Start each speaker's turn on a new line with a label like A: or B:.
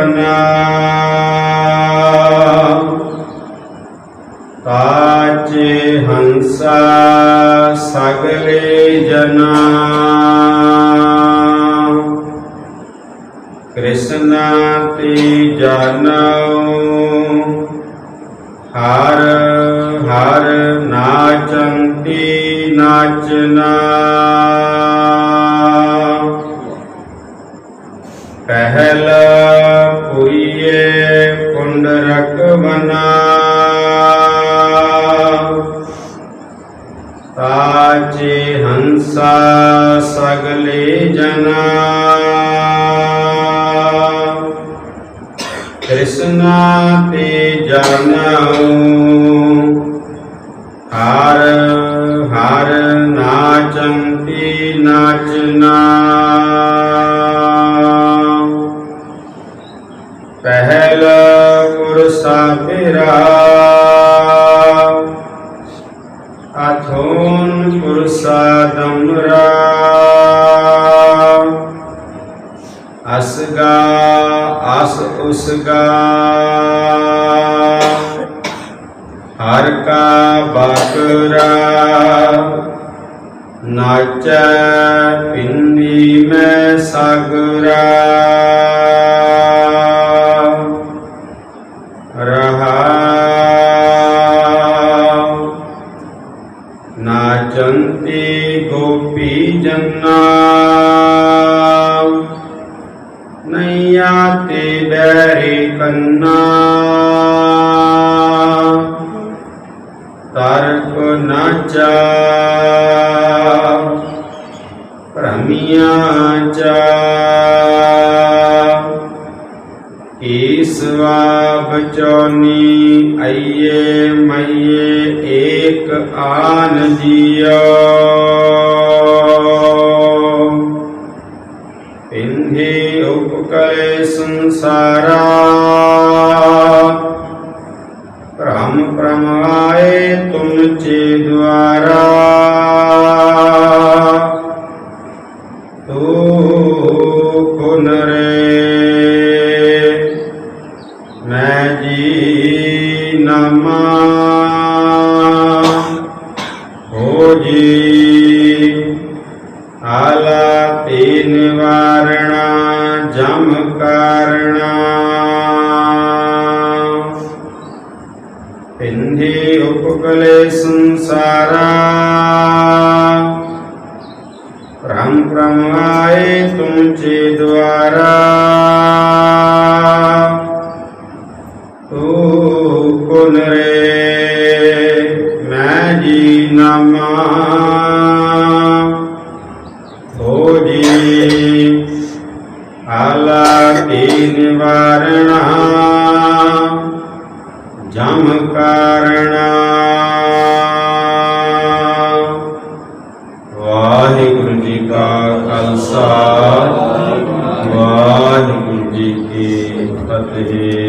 A: ਕੁੰਡਰਕ ਬਨਾ ਤਾਚੇ ਹੰਸਾ ਸਗਲੇ ਜਨਾ। ਕ੍ਰਿਸ਼ਨਾ ਤੇ ਜਾਣੋ ਹਰ ਹਰ ਨਾਚੰਤੀ ਨਾਚਨਾ। ਪਹਿਲ ਪੁਰੀਏ ਕੁੰਡਰਕ ਬਨਾ ਤਾਚੇ ਹੰਸਾ ਸਗਲੇ ਜਨਾ। ਕ੍ਰਿਸ਼ਨਾ ਤੇ ਜਾਣੋ ਹਰ ਹਰ ਨਾਚੰਤੀ ਨਾਚਨਾ। ਪਹਿਲ ਪੁਰਸਾ ਮੇਰਾ ਅਥੋਨ ਪੁਰਸਾ ਦਮਰਾ। ਅਸਗਾ ਅਸ ਉਸਗਾ ਹਰ ਕਾ ਬਾਕਰਾ। ਨਾਚੈ ਪਿੰਦੀ ਮੈਂ ਸਗਰਾ। ਨਾਚੰਤੀ ਗੋਪੀ ਜੰਨਾ ਨਈਆ ਤੇ ਬੈਰੀ ਕੰਨਾ। ਤਰਕ ਨਾਚਾ ਭ੍ਰਮੀਆਂ ਈਸਵਾ ਬਚੋਨੀ ਅਈਏ ਮਈਏ ਏਕ ਆਨ ਜੀਓ ਜੀ ਨਾਮਾ ਹੋ ਜੀ ਆਲਾ ਤੇ ਨਿਵਾਰਣਾ ਜਮ ਕਾਰਣਾ ਪਿੰਧੇ ਉਪਕਲੇ ਸੰਸਾਰਾ ਭ੍ਰਮ ਪ੍ਰਮਾਏ ਤੁਮ ਚੇ ਦੁਆਰਾ ਤੂ ਰੇ, ਮੈਂ ਜੀ ਨਾਮਾ। ਹੋ ਜੀ, ਆਲਾ ਕੀ ਨਿਵਾਰਣਾ ਜਮ ਕਾਰਣਾ। ਵਾਹਿਗੁਰੂ ਜੀ ਕਾ ਖਾਲਸਾ, ਵਾਹਿਗੁਰੂ ਜੀ ਕੀ ਫਤਿਹ।